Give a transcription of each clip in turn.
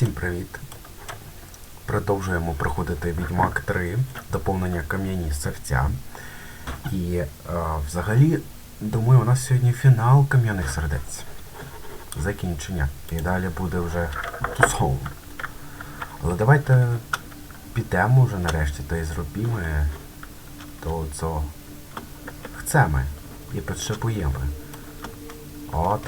Всім привіт! Продовжуємо проходити Відьмак 3, доповнення кам'яні серця. І е, взагалі, думаю, у нас сьогодні фінал кам'яних сердець. Закінчення. І далі буде вже тусол. Але давайте підемо вже нарешті та й зробимо то, co chcemy і potrzebujemy. O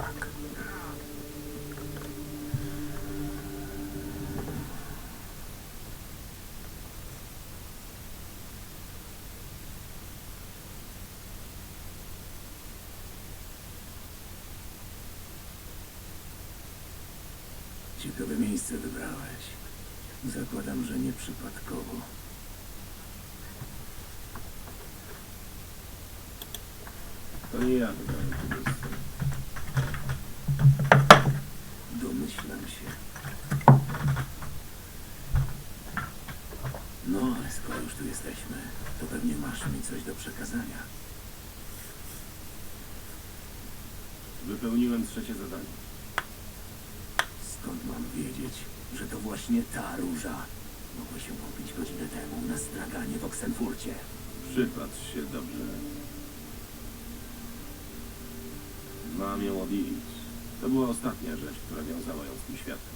To nie ja wybrałem to miejsce. Domyślam się. No, ale skoro już tu jesteśmy, to pewnie masz mi coś do przekazania. Wypełniłem trzecie zadanie. Skąd mam wiedzieć, że to właśnie ta róża mogła się kupić godzinę temu na straganie w Oksenfurcie? Przypatrz się dobrze. Mam ją od Iris. To była ostatnia rzecz, która wiązała ją z tym światem.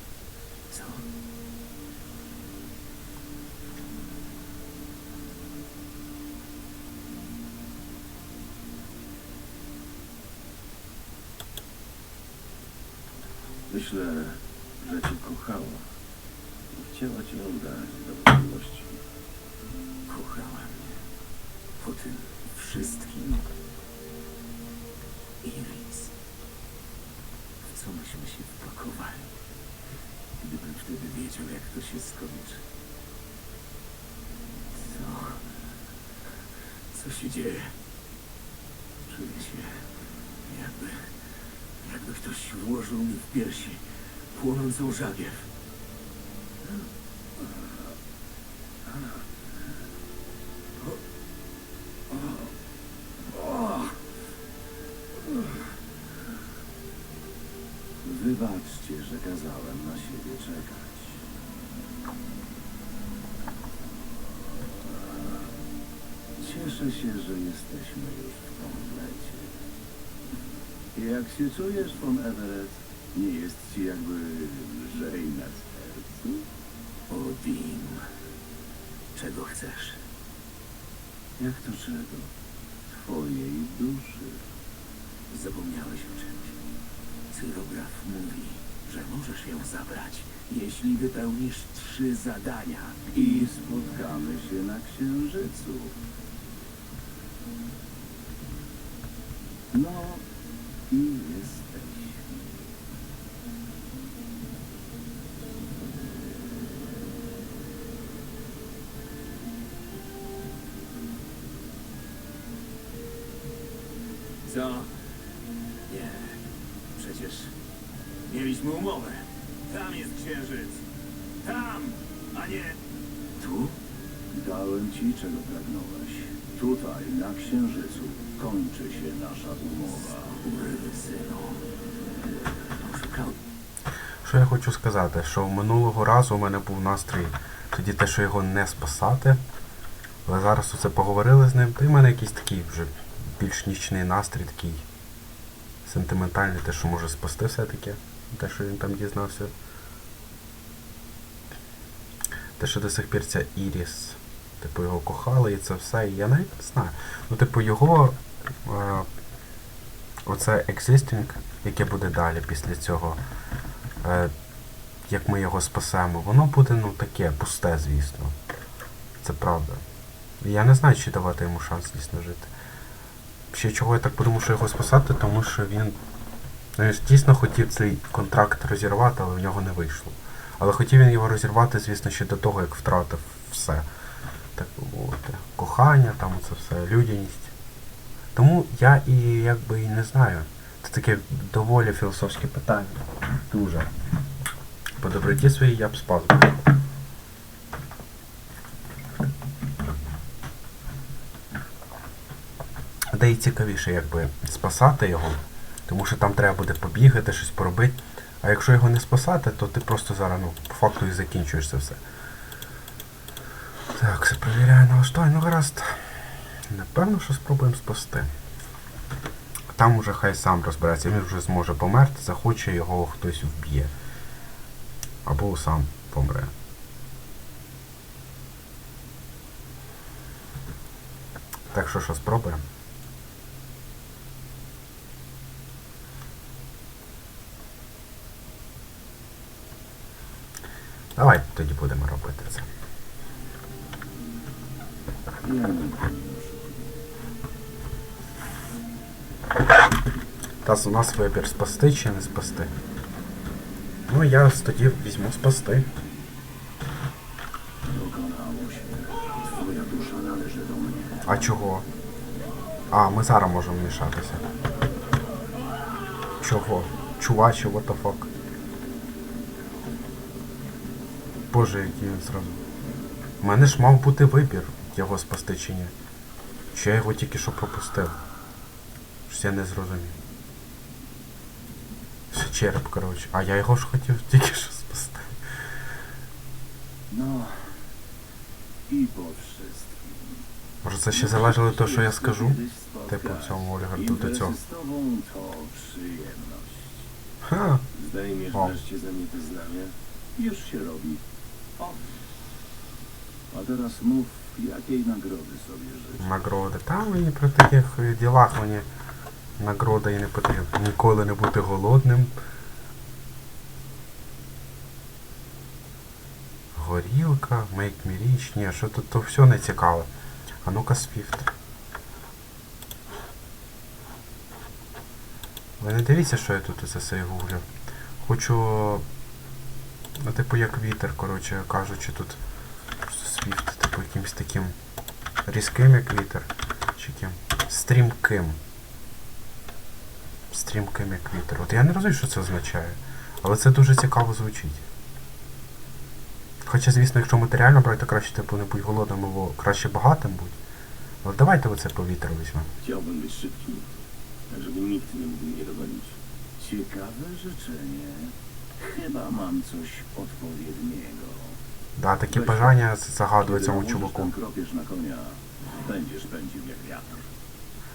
Co? Myślę, że cię kochała i chciała cię oddać do miłości. Kochała mnie. Po tym wszystkim. Iris. W co myśmy się wpakowali? Gdybym wtedy wiedział, jak to się skończy. Co? Co się dzieje? Czuję się jakby... Jakby ktoś włożył mi w piersi płonącą żagiew. Wybaczcie, że kazałem na siebie czekać. Cieszę się, że jesteśmy już w komplecie. Jak się czujesz, von Everett? Nie jest ci jakby lżej na sercu? Odin, czego chcesz? Jak to czego? Twojej duszy. Zapomniałeś o czymś. Cyrograf mówi, że możesz ją zabrać, jeśli wypełnisz trzy zadania. I spotkamy się na księżycu. No ci, czego pragnąłeś. Tutaj, na Księżycu, kończy się nasza umowa. Synu. Oszukał. Що я хочу сказати, що минулого разу у мене був настрій тоді те, що його не спасати. Але зараз оце поговорили з ним, то й в мене якийсь такий вже більш нічний настрій, такий сентиментальний, те, що може спасти все-таки. Те, що він там дізнався. Те, що до сих пір ця Іріс, типу, його кохали і це все. І я навіть не знаю. Ну, типу, його е, оце existing, яке буде далі після цього е, як ми його спасемо, воно буде ну таке, пусте, звісно. Це правда. Я не знаю, чи давати йому шанс дійсно жити. Ще чого я так подумав, що його спасати, тому що він. Ну, він дійсно хотів цей контракт розірвати, але в нього не вийшло. Але хотів він його розірвати, звісно, ще до того, як втратив все. Так би мовити. Кохання, там це все, людяність. Тому я і якби і не знаю. Це таке доволі філософське питання. Дуже. По доброті своїй я б спас. Де і цікавіше, якби спасати його, тому що там треба буде побігати, щось поробити. А якщо його не спасати, то ти просто зараз, ну, по факту і закінчуєш це все. Так, все перевіряю налаштування, ну гаразд. Напевно, що спробуємо спасти. Там уже хай сам розбереться, він вже зможе померти, захоче його хтось вб'є. Або сам помре. Так що що, спробуємо? Давай тоді будемо робити це. Ja nie wiem. Та у нас вибір спасти чи не спасти. Ну я тоді візьму спасти. А чого? А, ми зараз можемо мішатися. Чого? Чуваче, what the fuck? Боже, який він зразу. У мене ж мав бути вибір, його спасти чи ні. Чи я його тільки що пропустив? Щось я не зрозумів. Ще череп, коротше. А я його ж хотів тільки що спасти. Po wszystkim. Може це ще залежало того, що я скажу? Типу в цьому Олігарду до цього. Ха. Zdejmiesz O. wreszcie ze mnie te znamie? Już się robi. O. A teraz mów, jakiej nagrody sobie życzysz. Нагороди. Та мені при таких ділах мені нагорода і не потрібна. Ніколи не бути голодним. Горілка, make me rich. Ні, що тут то все не цікаве. А ну-ка Свіфт. Ви не дивіться, що я тут усе все гуглю. Хочу. Ну, типу, як вітер, коротше кажучи, тут Свіфт, типу, якимсь таким різким, як вітер. Чи ким? Стрімким. Стрімким, як вітер. От я не розумію, що це означає. Але це дуже цікаво звучить. Хоча, звісно, якщо матеріально брати, то краще типу не будь голодним або краще багатим будь. Але давайте оце повітря візьмемо. Chciałbym być szybki, tak żeby nikt nie mógł mnie dogonić. Ciekawe życzenie. Chyba mam coś odpowiedniego. Да, такі бажання загадує цьому чуваку. konia.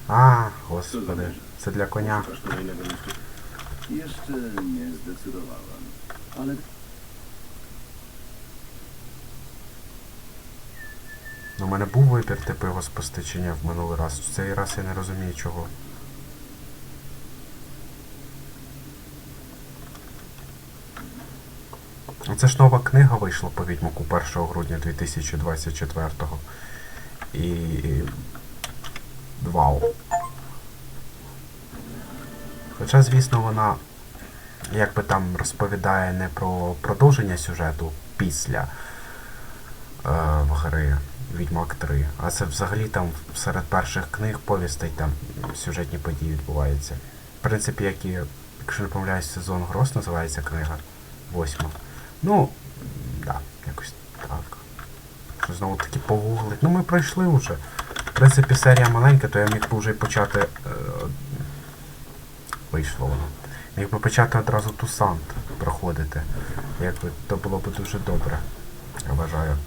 А, господи, це для kolejnego jeszcze? Nie zdecydowałem, ale у мене був вибір, типу його ні в минулий раз. В цей раз я не розумію чого. Ну, Це ж нова книга вийшла по відьмаку 1 грудня 2024-го. І. Вау. Хоча, звісно, вона якби там розповідає не про продовження сюжету після е, в гри Відьмак 3. А це взагалі там серед перших книг повістей там сюжетні події відбуваються. В принципі, як і, якщо не помиляюсь, сезон Грос називається книга. Восьма. Ну, да, якось так. Що знову таки погуглить. Ну ми пройшли вже. В принципі, серія маленька, то я міг би вже почати. Е, вийшло воно. Міг би почати одразу Тусант проходити. Якби то було б дуже добре. Я вважаю.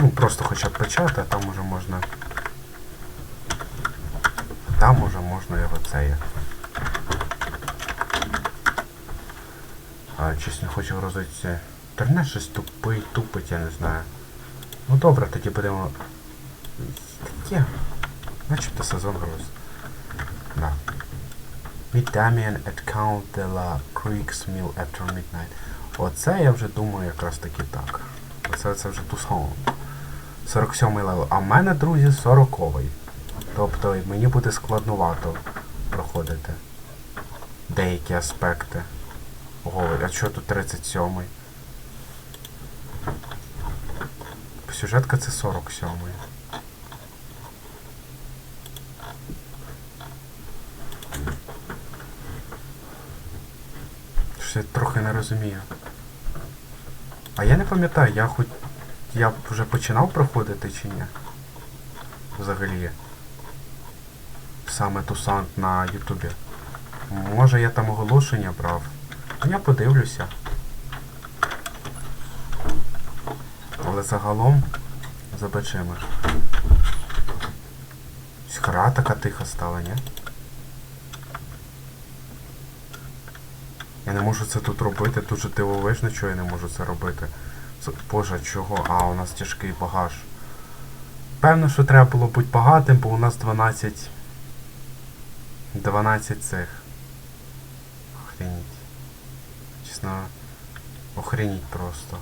Ну, просто хоча б почати, а там уже можна. Там уже можна його це. А не хочу розвитися. Інтернет щось тупий, тупить, я не знаю. Ну добре, тоді будемо. Таке. Начебто сезон гроз. Да. Meet Damien at Count de la Creek's Mill after midnight. Оце я вже думаю якраз таки так. Оце це вже Тусон. 47 левел. А в мене, друзі, 40-й. Тобто мені буде складнувато проходити деякі аспекти. Ого, а що тут 37-й? Сюжетка це 47-й. Щось я трохи не розумію. А я не пам'ятаю, я хоч. Я вже починав проходити чи ні? Взагалі. Саме Тусант на Ютубі. Може я там оголошення брав. Ну, Я подивлюся. Але загалом за плечима. Ось Гра така тиха стала, ні? Я не можу це тут робити, тут же дивовижно, що я не можу це робити. Боже, чого? А, у нас тяжкий багаж. Певно, що треба було бути багатим, бо у нас 12. 12 цих. Охреніть. Чесно, охреніть просто.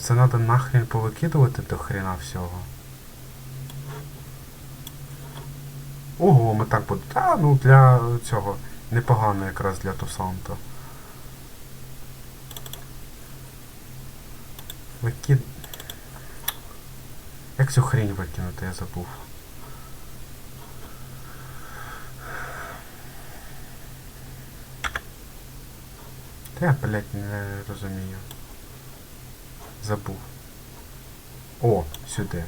Це треба нахрен повикидувати до хрена всього. Ого, ми так буде. Та, ну для цього непогано якраз для Тусанта. Викид... Як цю хрень викинути, я забув. Та я, блядь, не розумію. Забув. О, сюди.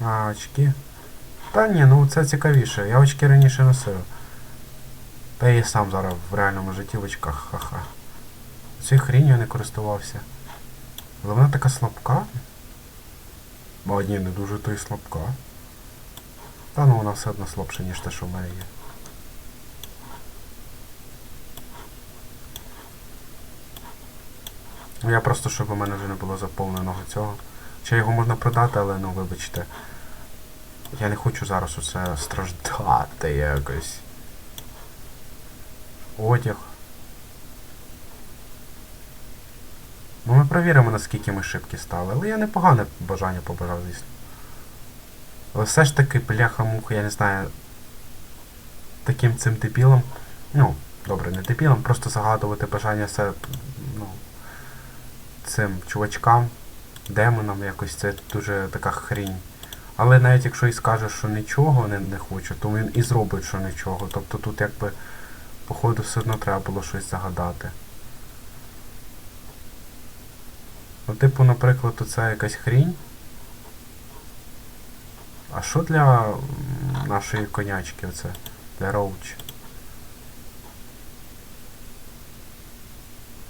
А, очки. Та ні, ну це цікавіше. Я очки раніше носив. Та я сам зараз в реальному житті в очках, ха-ха. Цією я не користувався. Але вона така слабка. Бо ні, не дуже то й слабка. Та ну вона все одно слабша, ніж те, що в мене є. Ну я просто, щоб у мене вже не було заповненого цього. Чи його можна продати, але ну вибачте. Я не хочу зараз оце страждати якось. Одяг. Ну ми перевіримо, наскільки ми шибкі стали. Але я непогане бажання побажав, звісно. Але все ж таки, бляха-муха, я не знаю. Таким цим дебілом. Ну, добре, не дебілом, просто загадувати бажання все. Цим чувачкам, демонам якось це дуже така хрінь. Але навіть якщо і скаже, що нічого не, не хоче, то він і зробить, що нічого. Тобто тут якби, походу, все одно треба було щось загадати. Ну, типу, наприклад, оце якась хрінь. А що для нашої конячки оце? Для роуч?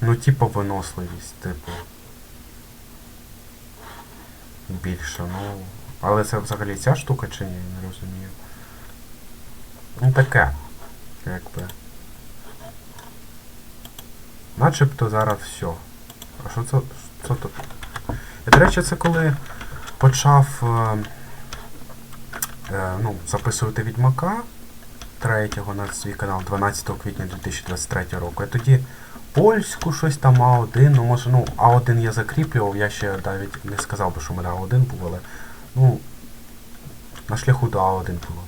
Ну, типу, виносливість, типу. Більше, ну. Але це взагалі ця штука чи ні, не розумію. Ну таке. Якби. Начебто зараз все. А що це? Що тут? І, до речі, це коли почав е, е, ну, записувати Відьмака 3 на свій канал 12 квітня 2023 року. Я тоді польську щось там А1, ну може, ну, А1 я закріплював, я ще навіть не сказав би, що в мене А1 був, але ну, на шляху до А1 було.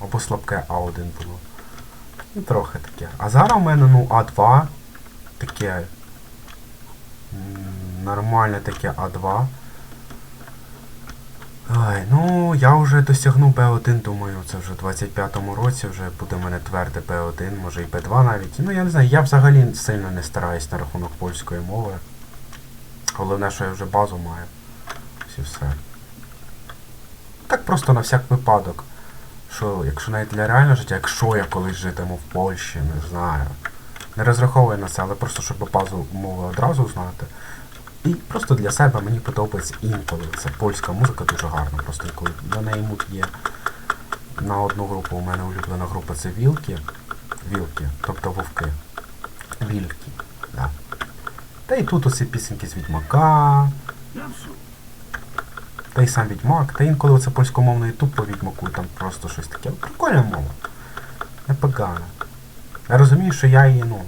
Або слабке А1 було. Ну, трохи таке. А зараз у мене, ну, А2 таке нормальне таке А2. Ой, ну я вже досягну Б1, думаю, це вже в 25-му році вже буде мене тверде Б1, може і Б2 навіть. Ну я не знаю, я взагалі сильно не стараюсь на рахунок польської мови. Головне, що я вже базу маю. Ось і все. Так просто на всяк випадок. Що, якщо навіть для реального життя, якщо я колись житиму в Польщі, не знаю. Не розраховую на це, але просто щоб базу мови одразу знати. І просто для себе мені подобається інколи. Це польська музика дуже гарна. Просто інколи до неї мут є. На одну групу у мене улюблена група це Вілки. Вілки, тобто вовки. Вільки. Да. Та і тут оці пісеньки з Відьмака. Та й сам Відьмак, та інколи оце польськомовний ютуб по Відьмаку, там просто щось таке. Прикольна мова. Непогано. Я розумію, що я її, ну,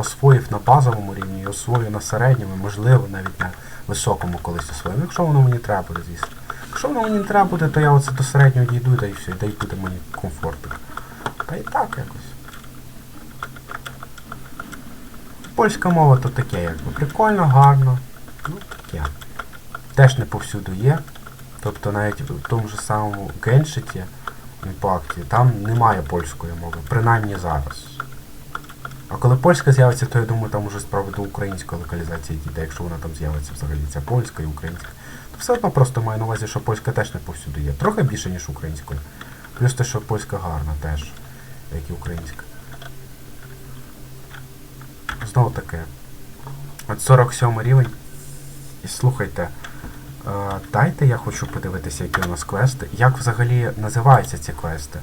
освоїв на базовому рівні і освою на середньому, можливо, навіть на високому колись освоїв. Якщо воно мені треба буде, звісно. Якщо воно мені не треба буде, то я оце до середнього дійду, та і все, та й буде мені комфортик. Та і так якось. Польська мова то таке, якби. Прикольно, гарно. Ну, таке теж не повсюду є. Тобто навіть в тому ж самому Геншиті імпакті там немає польської мови, принаймні зараз. А коли польська з'явиться, то я думаю, там уже справа до української локалізації дійде, якщо вона там з'явиться взагалі. Ця польська і українська. То все одно просто маю на увазі, що польська теж не повсюду є. Трохи більше, ніж українською. Плюс те, що польська гарна теж, як і українська. Знову таки. От 47 рівень. І слухайте. Е, дайте я хочу подивитися, які у нас квести. Як взагалі називаються ці квести?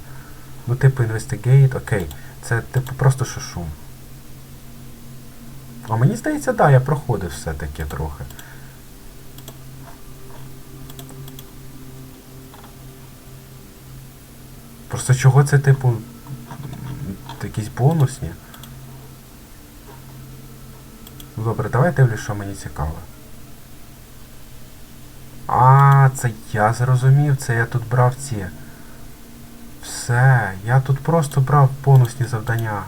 Ну, типу Investigate, окей. Це типу просто що шум. А мені здається, да, я проходив все-таки трохи. Просто чого це, типу, якісь бонусні? Ну добре, давай дивлюсь, що мені цікаво. А, це я зрозумів, це я тут брав ці. Все, я тут просто брав бонусні завдання.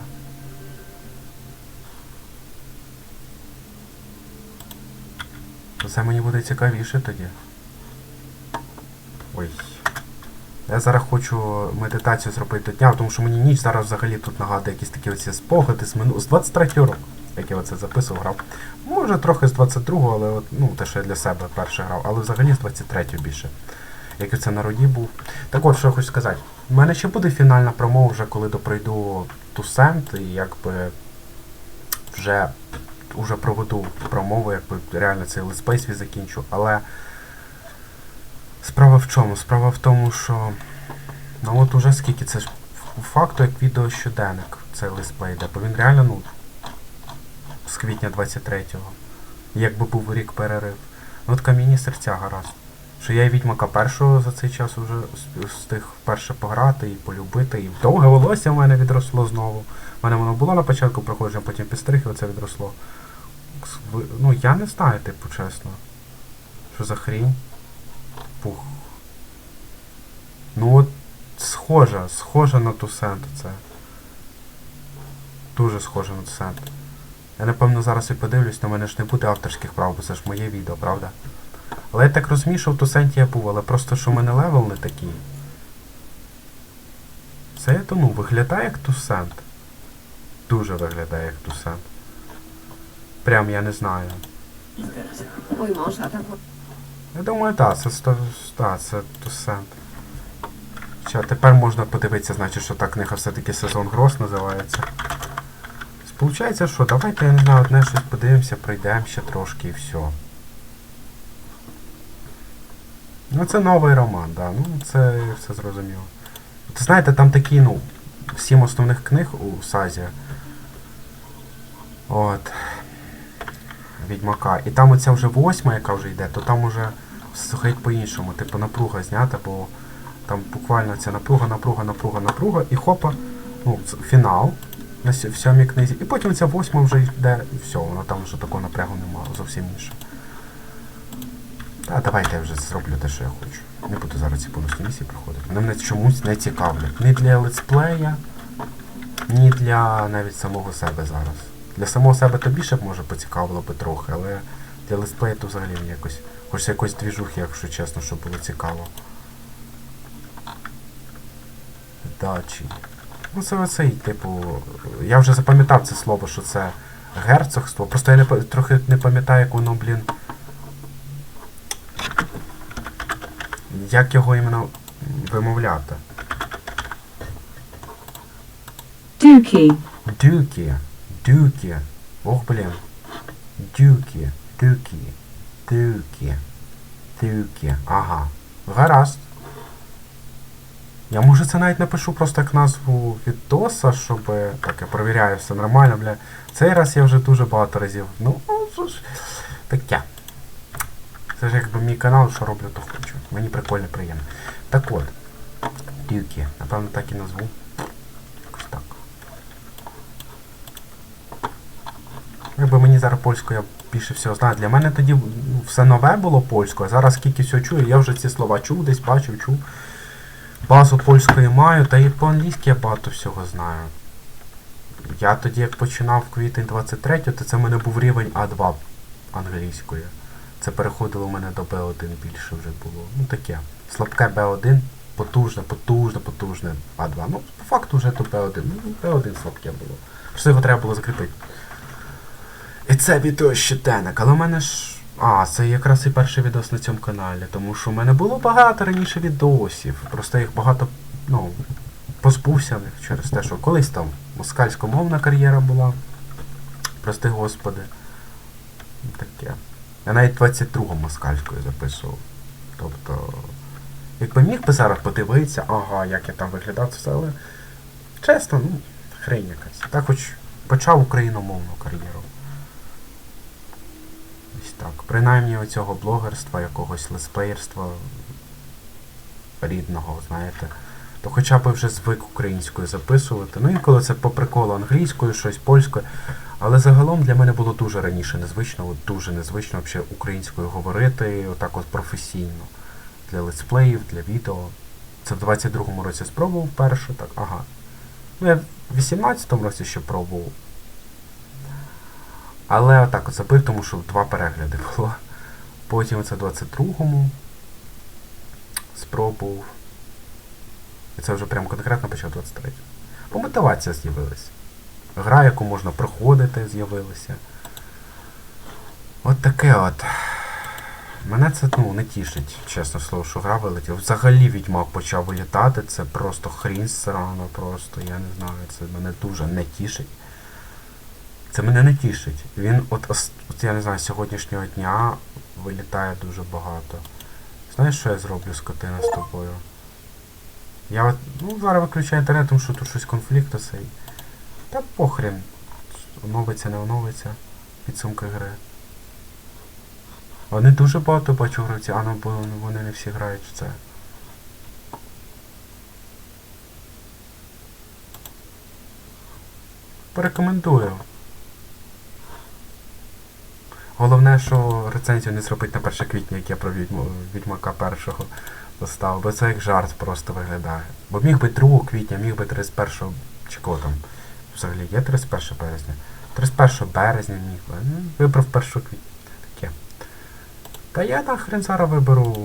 Це мені буде цікавіше тоді. Ой. Я зараз хочу медитацію зробити до дня, тому що мені ніч зараз взагалі тут нагадує якісь такі оці спогади з мину... з 23 року, як я оце записував, грав. Може трохи з 22-го, але от, ну, те, що я для себе перше грав, але взагалі з 23-го більше. Як оце на роді був. Так от, що я хочу сказати. У мене ще буде фінальна промова, вже коли допройду Тусент, і якби вже, вже проведу промову, якби реально цей летсплей свій закінчу. Але Справа в чому? Справа в тому, що. Ну от уже скільки це ж факту як відео щоденник цей листплей йде, бо він реально, ну. З квітня 23-го. Якби був рік перерив. Ну от камінні серця гаразд. Що я і відьмака першого за цей час уже с- встиг вперше пограти і полюбити, і довге волосся в мене відросло знову. У мене воно було на початку проходження, потім підстриг і оце відросло. Ну я не знаю, типу, чесно. Що за хрінь? Пух. Ну от схожа, схожа на Тусент це. Дуже схожа на Тусент. Я напевно зараз і подивлюсь, на мене ж не буде авторських прав, бо це ж моє відео, правда? Але я так розумію, що в Тусенті я був, але просто що в мене левел не такий. Це я ну, виглядає як Тусент. Дуже виглядає як Тусент. Прям я не знаю. Mój mąż atakuje. Я думаю, так, це сто. Так, це Тусент. Що, тепер можна подивитися, значить, що та книга все-таки сезон гроз називається. Получається, що давайте, я не знаю, одне щось подивимося, пройдемо ще трошки і все. Ну це новий роман, да. Ну це все зрозуміло. Ти знаєте, там такі, ну, сім основних книг у Сазі. От. Відьмака. І там оця вже восьма, яка вже йде, то там уже геть по-іншому. Типу напруга знята, бо там буквально ця напруга, напруга, напруга, напруга, і хопа, ну, фінал на сьомій книзі. І потім ця восьма вже йде, і все, воно там вже такого напрягу немає, зовсім інше. Та давайте я вже зроблю те, що я хочу. Не буду зараз ці бонусні місії проходити. Вони мене чомусь не цікавлять. Ні для летсплея, ні для навіть самого себе зараз. Для самого себе то більше б може поцікавило би трохи, але для летсплея то взагалі мені якось. Хочеться якоїсь двіжухи, якщо чесно, щоб було цікаво. Дачі. Ну це оцей, типу. Я вже запам'ятав це слово, що це герцогство. Просто я не, трохи не пам'ятаю, як воно, блін. Як його іменно вимовляти? Dookie. Дюкі. Дюкі. Ох, блін. Дюкі. Дюкі. Дюкі. Дюкі. Ага. Гаразд. Я може це навіть напишу просто як назву відоса, щоб. Так, я перевіряю, все нормально, бля. Цей раз я вже дуже багато разів. Ну, ну, що ж. Таке. Це ж якби мій канал, що роблю, то хочу. Мені прикольно, приємно. Так от. Дюкі. Напевно, так і назву. Якби мені зараз польською я більше всього знаю. Для мене тоді все нове було польською, а зараз скільки всього чую, я вже ці слова чув, десь бачив, чув. Базу польської маю, та і по-англійськи я багато всього знаю. Я тоді, як починав квітень 23, то це в мене був рівень А2 англійської. Це переходило у мене до Б1 більше вже було. Ну таке. Слабке Б1, потужне, потужне, потужне А2. Ну, по факту вже то Б1. Ну, Б1 слабке було. Просто його треба було закріпити. Це відео щоденник, але в мене ж. А, це якраз і перший відос на цьому каналі, тому що в мене було багато раніше відосів. Просто їх багато ну, позбувся них через те, що колись там москальськомовна кар'єра була. Прости господи. Таке. Я навіть 22-го москальською записував. Тобто. Якби міг би зараз подивитися, ага, як я там виглядав, це все, але чесно, ну, хрень якась. Так хоч почав україномовну кар'єру. Так. Принаймні оцього блогерства, якогось лесплеєрства рідного, знаєте. То хоча б вже звик українською записувати. Ну інколи це по приколу англійською, щось польською. Але загалом для мене було дуже раніше незвично, от дуже незвично взагалі українською говорити, отак от професійно. Для летсплеїв, для відео. Це в 22-му році спробував вперше, так, ага. Ну, я в 18-му році ще пробував. Але отак от забив, тому що два перегляди було. Потім це в 22-му спробував. І це вже прям конкретно почав 23-му. Бо мотивація з'явилася. Гра, яку можна проходити, з'явилася. От таке от. Мене це ну, не тішить, чесно слово, що гра вилетіла. Взагалі відьмак почав вилітати, це просто хрінь срано, просто, я не знаю, це мене дуже не тішить. Це мене не тішить. Він от, от я не знаю, сьогоднішнього дня вилітає дуже багато. Знаєш, що я зроблю скотина з тобою? Я от, ну, зараз виключаю інтернет, тому що тут щось конфлікт цей. Та похрен. Оновиться, не оновиться. Підсумки гри. Вони дуже багато бачу гравці, а ну вони не всі грають в це. Порекомендую. Головне, що рецензію не зробити на 1 квітня, як я про відьму, відьмака першого поставив, бо це як жарт просто виглядає. Бо міг би 2 квітня, міг би 31 чи кого там. Взагалі є 31 березня. 31 березня міг би. Ну, вибрав 1 квітня. Таке. Та я нахрен зараз виберу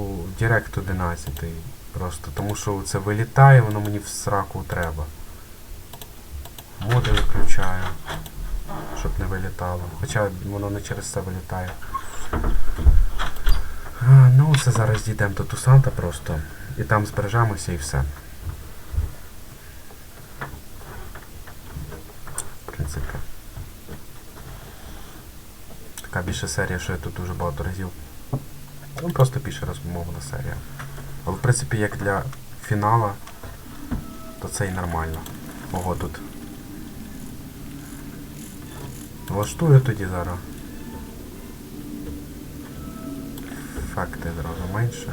Direct 11 просто, тому що це вилітає, воно мені в сраку треба. Моди виключаю, щоб не вилітало. Хоча воно не через це вилітає. Ну, все зараз дійдемо до Тусанта просто. І там збережемося і все. В принципі. Така більше серія, що я тут дуже багато разів. Ну, просто більше розмовна серія. Але в принципі, як для фінала, то це і нормально. Ого, тут. Влаштую тоді зараз. Факти зразу менше.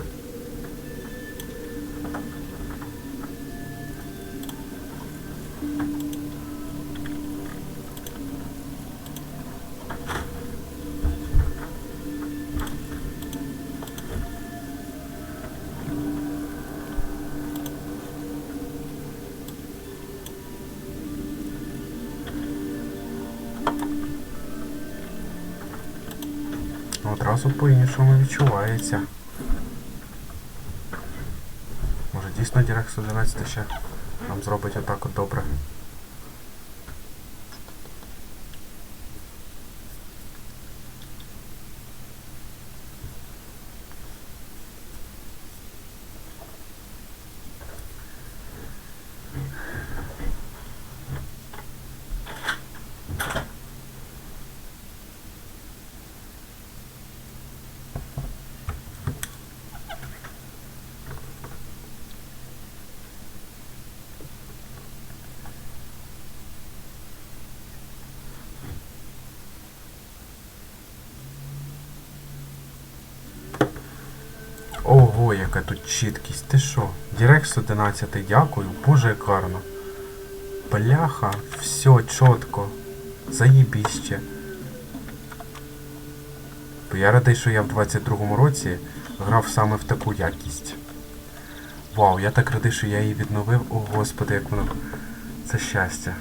Одразу по-іншому відчувається. Може дійсно Дірекс 11 ще нам зробить отак от добре. Ого, яка тут чіткість. Ти що? Direct 11, дякую, боже як гарно. Бляха, все чітко. Заїбіще. Бо я радий, що я в 22-му році грав саме в таку якість. Вау, я так радий, що я її відновив. О господи, як воно. Це щастя.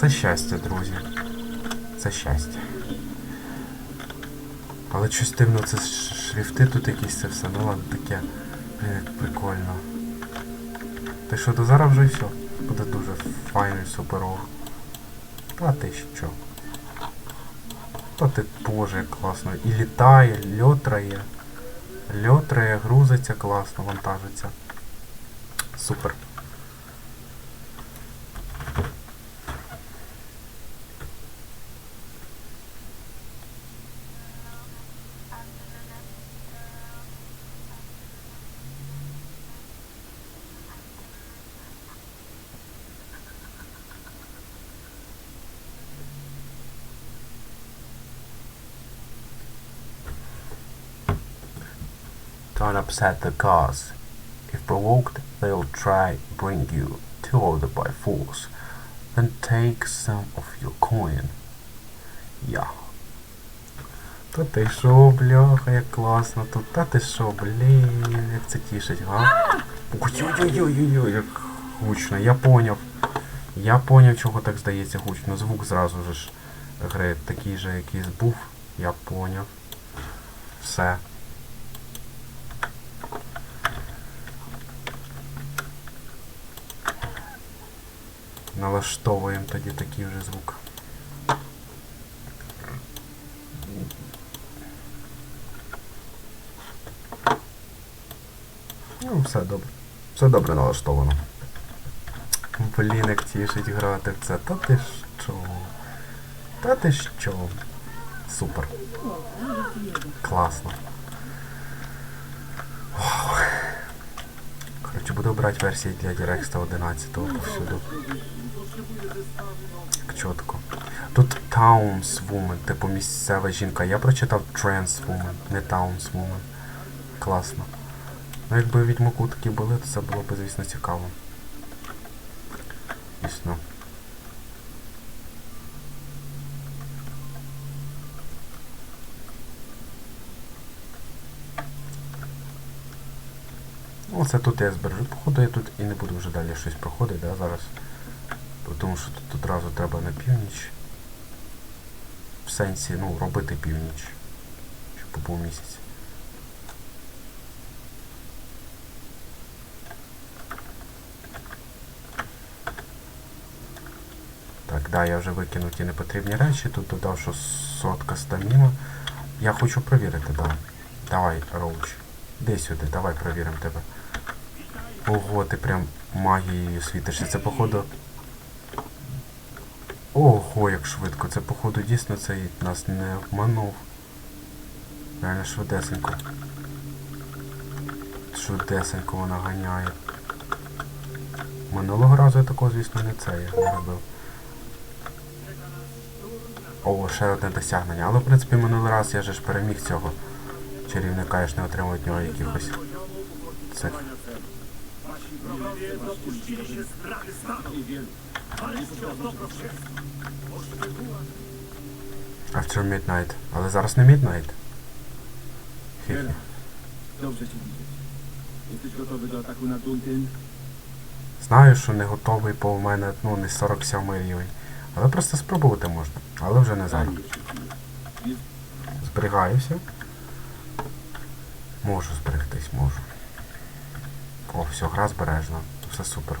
Це щастя, друзі. Це щастя. Але щось дивно, це шрифти тут якісь це все, ну ладно таке. Блін, як прикольно. Ти що, до зараз вже і все. Буде дуже файно і. Та ти що? Та ти боже, як класно. І літає, льотрає. Льотрає, грузиться класно, вантажиться. Супер. Don't upset the cause. If provoked, they'll try bring you to order by force. Then take some of your coin. Я. Та ти шо, бляха, як класно тут. Та ти шо, блін, як це тішить, га? Ой-ой-ой-ой-ой, як гучно, я поняв. Я поняв, чого так здається гучно. Звук зразу же ж гри такий же якийсь був. Я поняв. Все. Налаштовуємо тоді такий вже звук. Ну, все добре. Все добре налаштовано. Блін, тішить грати в це. Та ти що? Та ти що? Супер. Класно. Коротше, буду брати версії для Дирекста 11 повсюду. Як чітко. Тут Townswoman, типу місцева жінка. Я прочитав Transwoman, не Townswoman. Класно. Ну якби відьмаку такі були, то це було б, звісно, цікаво. Дійсно. Ну, це тут я збережу. Походу я тут і не буду вже далі щось проходити, да, зараз. Тому що тут одразу треба на північ. В сенсі, ну, робити північ. Щоб був місяць. Так, да, я вже викинув ті непотрібні речі. Тут додав, що сотка стаміна. Я хочу перевірити, да. Давай, Роуч. Іди сюди, давай перевіримо тебе. Ого, ти прям магією світишся. Це походу. Ого, як швидко. Це походу дійсно цей нас не обманув. Реально швидесенько. Швидесенько вона ганяє. Минулого разу я такого, звісно, не це я не робив. О, ще одне досягнення. Але в принципі минулий раз я ж переміг цього чарівника, я ж не отримав від нього якихось цих. After Midnight. Але зараз не Midnight. Хі-хі. Cię widzieć. Jesteś gotowy do ataku na Duntyn? Знаю, що не готовий, бо у мене ну, не 47 рівень. Але просто спробувати можна. Але вже не зараз. Зберігаюся. Можу зберегтись, можу. О, все, гра збережена. Все супер.